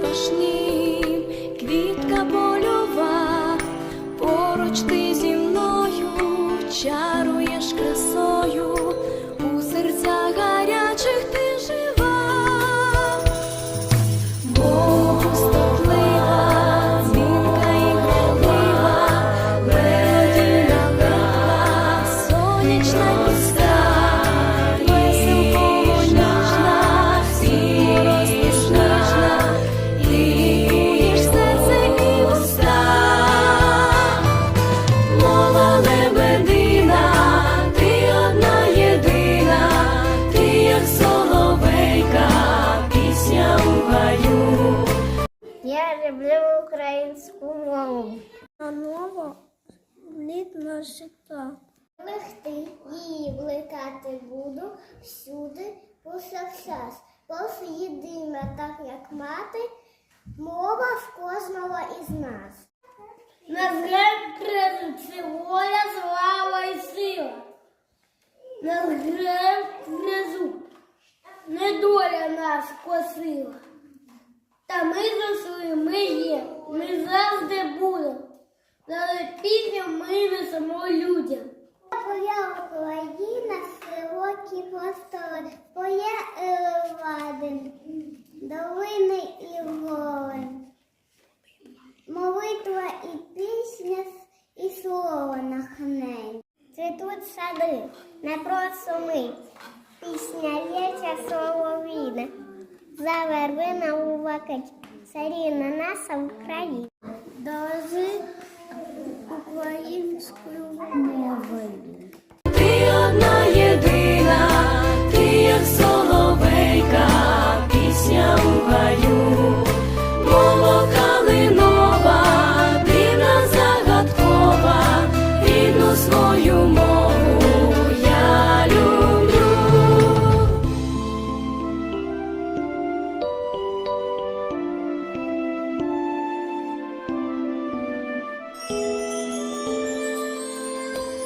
запашні, життя. Легти її влекати буду всюди, повсякчас. Бо єдина, так як мати, мова в кожного із нас. На зрем це воля, слава і сила. На зрем внизу недоля нас косила. Та ми зросли, ми є, ми завжди будемо. Але пісню ми несемо людям. Твоя Україна, широкі простори, твоє Євадин, долини і гори. Молитва і пісня і слово нахнень. Цвітуть сади, не просто мить. Пісня лється соловіна, за вербина у вакать, царівна наша Україна. Дорожи